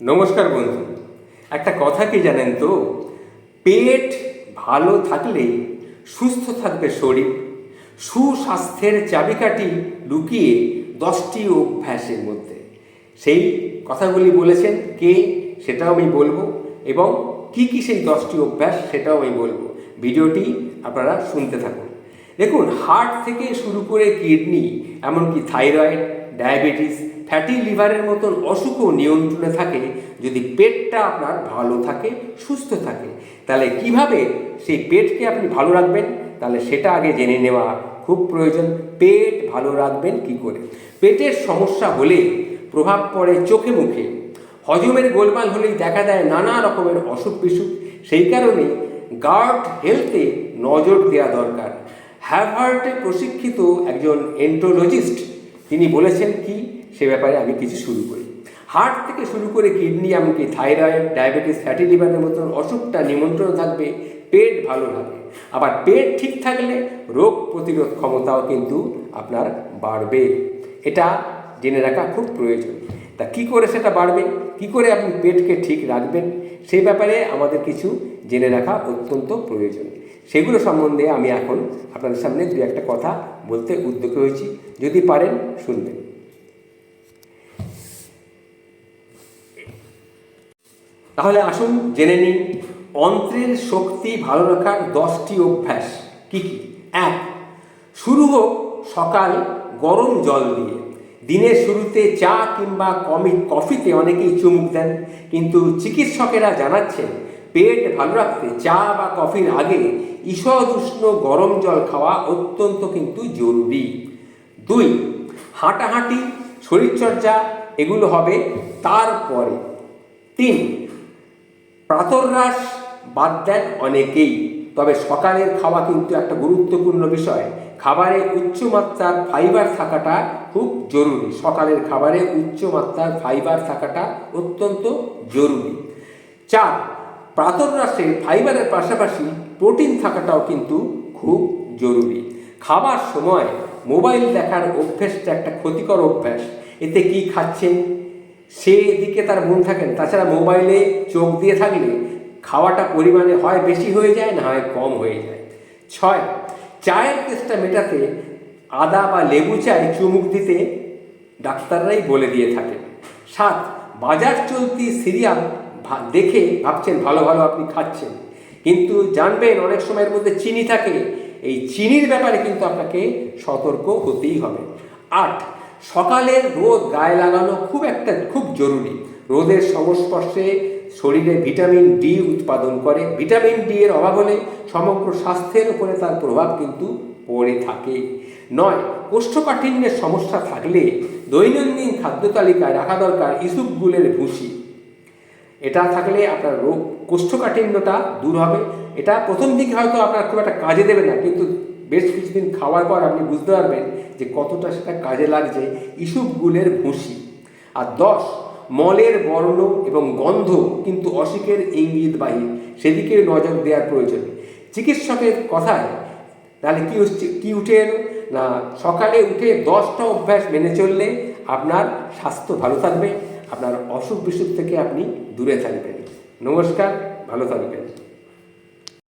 নমস্কার বন্ধু। একটা কথা কি জানেন তো? পেট ভালো থাকলে সুস্থ থাকবে শরীর। সুস্বাস্থ্যের চাবিকাঠি লুকিয়ে দশটি অভ্যাসের মধ্যে। সেই কথাগুলি বলেছেন কে সেটাও আমি বলব এবং কি কি সেই দশটি অভ্যাস সেটাও আমি বলব। ভিডিওটি আপনারা শুনতে থাকুন। দেখুন, হার্ট থেকে শুরু করে কিডনি, এমনকি থাইরয়েড ডায়াবেটিস ফ্যাটি লিভারের মতন অসুখও নিয়ন্ত্রণে থাকে। যদি পেটটা আপনার ভালো থাকে, সুস্থ থাকে, তাহলে কীভাবে সেই পেটকে আপনি ভালো রাখবেন? তাহলে সেটা আগে জেনে নেওয়া খুব প্রয়োজন। পেট ভালো রাখবেন কি করে? পেটের সমস্যা হলে প্রভাব পড়ে চোখে মুখে। হজমের গোলমাল হলেই দেখা দেয় নানা রকমের অসুখ বিসুখ। সেই কারণে গার্ড হেলথে নজর দেওয়া দরকার। হ্যাভার্টে প্রশিক্ষিত একজন এন্টোলজিস্ট তিনি বলেছেন কি, সে ব্যাপারে আমি কিছু শুরু করি। হার্ট থেকে শুরু করে কিডনি, এমনকি থাইরয়েড, ডায়াবেটিস, ফ্যাটি লিভারের মতন অসুখটা নিমন্ত্রণ থাকবে, পেট ভালো থাকবে আবার পেট ঠিক থাকলে রোগ প্রতিরোধ ক্ষমতাও কিন্তু আপনার বাড়বে। এটা জেনে রাখা খুব প্রয়োজন। তা কি করে সেটা বাড়বে? কি করে আপনি পেটকে ঠিক রাখবেন? সেই ব্যাপারে আমাদের কিছু জেনে রাখা অত্যন্ত প্রয়োজন। সেগুলো সম্বন্ধে আমি এখন আপনাদের সামনে দু একটা কথা বলতে উদ্যোগ হয়েছি। যদি পারেন, শুনবেন। তাহলে আসুন, জেনে নিন অন্ত্রের শক্তি ভালো রাখার দশটি অভ্যাস কি কি? এক, শুরু হোক সকাল গরম জল দিয়ে। দিনের শুরুতে চা কিংবা কমি, কফিতে অনেকেই চুমুক দেন, কিন্তু চিকিৎসকেরা জানাচ্ছেন পেট ভালো রাখতে চা বা কফির আগে ঈষদ উষ্ণ গরম জল খাওয়া অত্যন্ত কিন্তু জরুরি। দুই, হাঁটাহাঁটি, শরীরচর্চা, এগুলো হবে তারপরে। তিন প্রাতরাশ বাদ দেন অনেকেই। তবে সকালের খাওয়া কিন্তু একটা গুরুত্বপূর্ণ বিষয়। খাবারে উচ্চমাত্রার ফাইবার থাকাটা খুব জরুরি। সকালের খাবারে উচ্চমাত্রার ফাইবার থাকাটা অত্যন্ত জরুরি। চার প্রাতরাশে ফাইবারের পাশাপাশি প্রোটিন থাকাটাও কিন্তু খুব জরুরি। খাবার সময় মোবাইল দেখার অভ্যেসটা একটা ক্ষতিকর অভ্যাস। এতে কি খাচ্ছেন? সেদিকে তার মন থাকেন তাছাড়া মোবাইলে চোখ দিয়ে থাকলে খাওয়াটা পরিমাণে হয় বেশি হয়ে যায়, না হয় কম হয়ে যায়। ছয়, চায়ের তেষ্টা মেটাতে আদা বা লেবু চায় চুমুক দিতে ডাক্তাররাই বলে দিয়ে থাকেন। সাত, বাজার চলতি সিরিয়াল দেখে ভাবছেন ভালো ভালো আপনি খাচ্ছেন। কিন্তু জানবেন অনেক সময়ের মধ্যে চিনি থাকে। এই চিনির ব্যাপারে কিন্তু আপনাকে সতর্ক হতেই হবে। আট সকালের রোদ গায়ে লাগানো খুব একটা, খুব জরুরি। রোদের সংস্পর্শে শরীরে ভিটামিন ডি উৎপাদন করে। ভিটামিন ডি এর অভাব হলে সমগ্র স্বাস্থ্যের উপরে তার প্রভাব কিন্তু পড়ে থাকে। নয়, কোষ্ঠকাঠিন্যের সমস্যা থাকলে দৈনন্দিন খাদ্য তালিকায় রাখা দরকার ইসুপগুলের ভুসি। এটা থাকলে আপনার রোগ কোষ্ঠকাঠিন্যটা দূর হবে। এটা প্রথম দিকে হয়তো আপনার খুব একটা কাজে দেবে না, কিন্তু বেশ কিছুদিন খাওয়ার পর আপনি বুঝতে পারবেন যে কতটা সেটা কাজে লাগছে ইসুপগুলের ভুসি আর দশ, মলের বর্ণ এবং গন্ধ কিন্তু অসুখের ইঙ্গিতবাহী, সেদিকে নজর দেওয়ার প্রয়োজন। চিকিৎসকের কথায়, তাহলে কি হচ্ছে, কি উঠে এলো? না, সকালে উঠে দশটা অভ্যাস মেনে চললে আপনার স্বাস্থ্য ভালো থাকবে। আপনার অসুখ বিসুখ থেকে আপনি দূরে থাকবেন। নমস্কার ভালো থাকবেন।